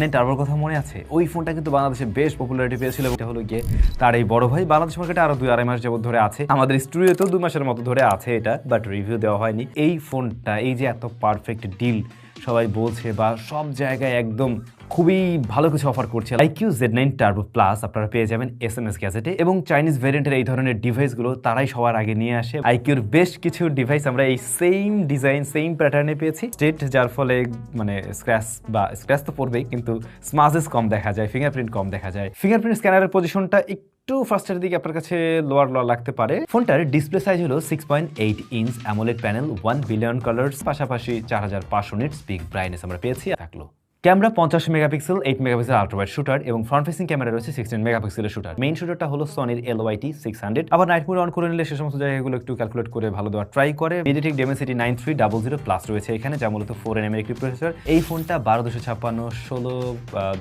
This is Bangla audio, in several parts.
নেই টার্বোর কথা মনে আছে? ওই ফোনটা কিন্তু বাংলাদেশে বেশ পপুলারিটি পেয়েছিল এটা হলো গিয়ে তার এই বড় ভাই। বাংলাদেশ মার্কেটে আরও দুই আড়াই মাস যাবত ধরে আছে। আমাদের স্টুডিওতেও দুই মাসের মতো ধরে আছে এটা বাট রিভিউ দেওয়া হয়নি। এই ফোনটা, এই যে এত পারফেক্ট ডিল সবাই বলছে বা সব জায়গায় একদম খুবই ভালো কিছু অফার করছে। IQOO Z nine turbo plus আপনারা পেয়ে যাবেন এস এম এস গ্যাজেটে এবং চাইনিজ ভেরিয়েন্টের এই ধরনের ডিভাইসগুলো তারাই সবার আগে নিয়ে আসে। আইকিউর বেশ কিছু ডিভাইস আমরা এই সেম ডিজাইন সেম প্যাটার্নে পেয়েছি। স্টেট যার ফলে মানে স্ক্র্যাচ বা স্ক্র্যাচ তো পড়বেই, কিন্তু স্মাজেস কম দেখা যায় ফিঙ্গারপ্রিন্ট কম দেখা যায়। ফিঙ্গারপ্রিন্ট স্ক্যানারের পজিশনটা একটু ফার্স্টের দিকে আপনার কাছে লোয়ার লোয়ার লাগতে পারে। ফোনটার ডিসপ্লে সাইজ হলো six point eight inch AMOLED panel one billion colours পাশাপাশি চার হাজার পাঁচশো নিট স্পিক ব্রাইনেস আমরা পেয়েছি। থাকল। ক্যামেরা পঞ্চাশ megapixel eight megapixel ultrawide shooter এবং ফ্রন্ট ফেসিং ক্যামেরা রয়েছে সিক্সটিন মেগাপিক্সেলের শুটার মেইন শুটারটা হলো সনির এল ওয়াইটি সিক্স হান্ড্রেড আবার নাইট মোড অন করে নিলে সে সমস্ত জায়গাগুলো একটু ক্যালকুলেট করে ভালো দেওয়ার ট্রাই করে। MediaTek Dimensity nine three double zero plus রয়েছে এখানে, যা মূলত ফোর এম একটি প্রসেসর এই ফোনটা বারো দুশো ছাপ্পান্ন, ষোলো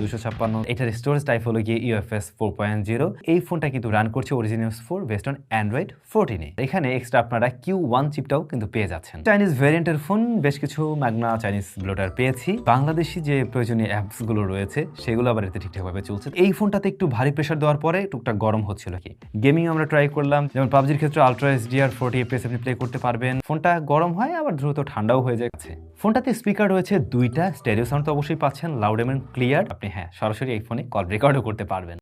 দুশো ছাপ্পান্ন, এটার স্টোরেজ টাইপ হলো গিয়ে ইউএফএস ফোর পয়েন্ট জিরো এই ফোনটা কিন্তু রান করছে OriginOS four based on Android ফোরটিনে এখানে এক্সট্রা আপনারা কিউ ওয়ান চিপটাও কিন্তু পেয়ে যাচ্ছেন। চাইনিজ ভ্যারিয়েন্টের ফোন বেশ কিছু ম্যাগনা চাইনিজ ব্লোটার পেয়েছি। বাংলাদেশি যে প্রয়োজনীয় অ্যাপসগুলো রয়েছে, সেগুলো আবার এতে ঠিকঠাকভাবে চলছে। এই ফোনটাতে একটু ভারী প্রেশার দেওয়ার পরে টুকটাক গরম হচ্ছিল কি? গেমিং আমরা ট্রাই করলাম, যেমন পাবজির ক্ষেত্রে ultra S D forty FPS আপনি প্লে করতে পারবেন। ফোনটা গরম হয়, আবার দ্রুত ঠান্ডাও হয়ে যাচ্ছে ফোনটাতে স্পিকার রয়েছে দুইটা স্টেরিও সাউন্ড তো অবশ্যই পাচ্ছেন লাউড এবং ক্লিয়ার আপনি হ্যাঁ সরাসরি এই ফোনে কল রেকর্ডও করতে পারবেন।